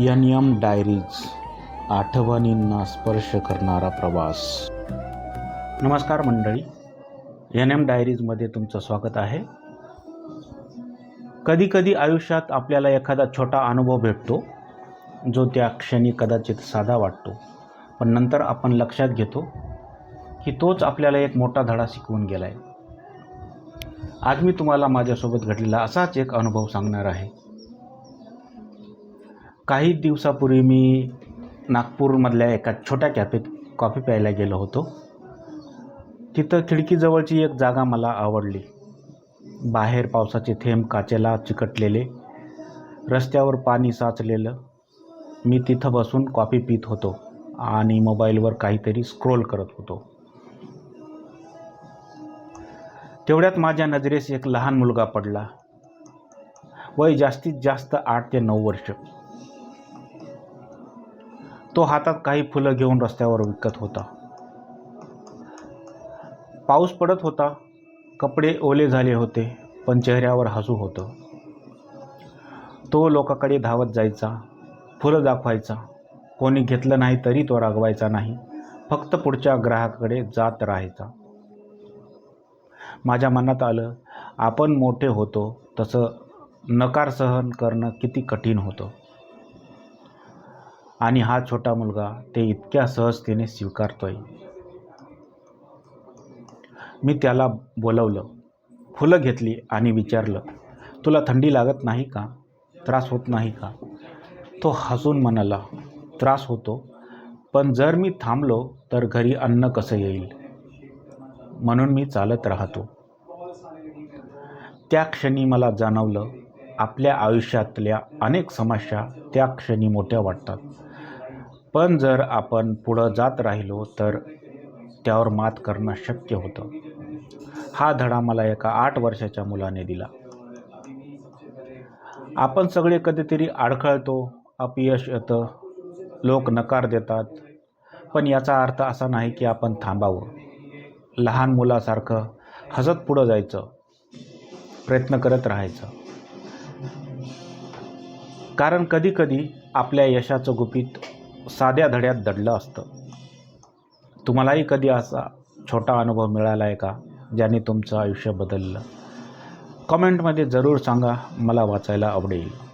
N M diaries आठवणींना स्पर्श करणारा प्रवास. नमस्कार मंडळी. एन एम डायरीजमध्ये तुमचं स्वागत आहे. कधीकधी आयुष्यात आपल्याला एखादा छोटा अनुभव भेटतो जो त्या क्षणी कदाचित साधा वाटतो पण नंतर आपण लक्षात घेतो की तोच आपल्याला एक मोठा धडा शिकवून गेला आहे आज मी तुम्हाला माझ्यासोबत घडलेला असाच एक अनुभव सांगणार आहे. काही दिवसापूर्वी मी नागपूरमधल्या एका छोट्या कॅफेत कॉफी प्यायला गेलो होतो. तिथं खिडकीजवळची एक जागा मला आवडली. बाहेर पावसाचे थेंब काचेला चिकटलेले रस्त्यावर पाणी साचलेलं. मी तिथं बसून कॉफी पित होतो आणि मोबाईलवर काहीतरी स्क्रोल करत होतो. तेवढ्यात माझ्या नजरेस एक लहान मुलगा पडला. वय जास्तीत जास्त आठ ते नऊ वर्ष. तो हातात काही फुलं घेऊन रस्त्यावर विकत होता. पाऊस पडत होता. कपडे ओले झाले होते पण चेहऱ्यावर हसू होतं. तो लोकाकडे धावत जायचा फुलं दाखवायचा. कोणी घेतलं नाही तरी तो रागवायचा नाही फक्त पुढच्या ग्राहकाकडे जात राहायचा. माझ्या मनात आलं आपण मोठे होतो तसं नकार सहन करणं किती कठीण होतं. आणि हा छोटा मुलगा ते इतक्या सहजतेने स्वीकारतोय. मी त्याला बोलवलं फुलं घेतली आणि विचारलं तुला थंडी लागत नाही का? त्रास होत नाही का? तो हसून म्हणाला त्रास होतो पण जर मी थांबलो तर घरी अन्न कसं येईल? म्हणून मी चालत राहतो. त्या क्षणी मला जाणवलं आपल्या आयुष्यातल्या अनेक समस्या त्या क्षणी मोठ्या वाटतात. पण जर आपण पुढं जात राहिलो तर त्यावर मात करणं शक्य होतं. हा धडा मला एका आठ वर्षाच्या मुलाने दिला. आपण सगळे कधीतरी अडखळतो अपयश येतं लोक नकार देतात. पण याचा अर्थ असा नाही की आपण थांबावं. लहान मुलासारखं हसत पुढं जायचं प्रयत्न करत राहायचं. कारण कधीकधी आपल्या यशाचं गुपित साध्या धड्यात दडलं असतं. तुम्हालाही कधी असा छोटा अनुभव मिळाला आहे का ज्याने तुमचं आयुष्य बदललं? कमेंटमध्ये जरूर सांगा मला वाचायला आवडेल.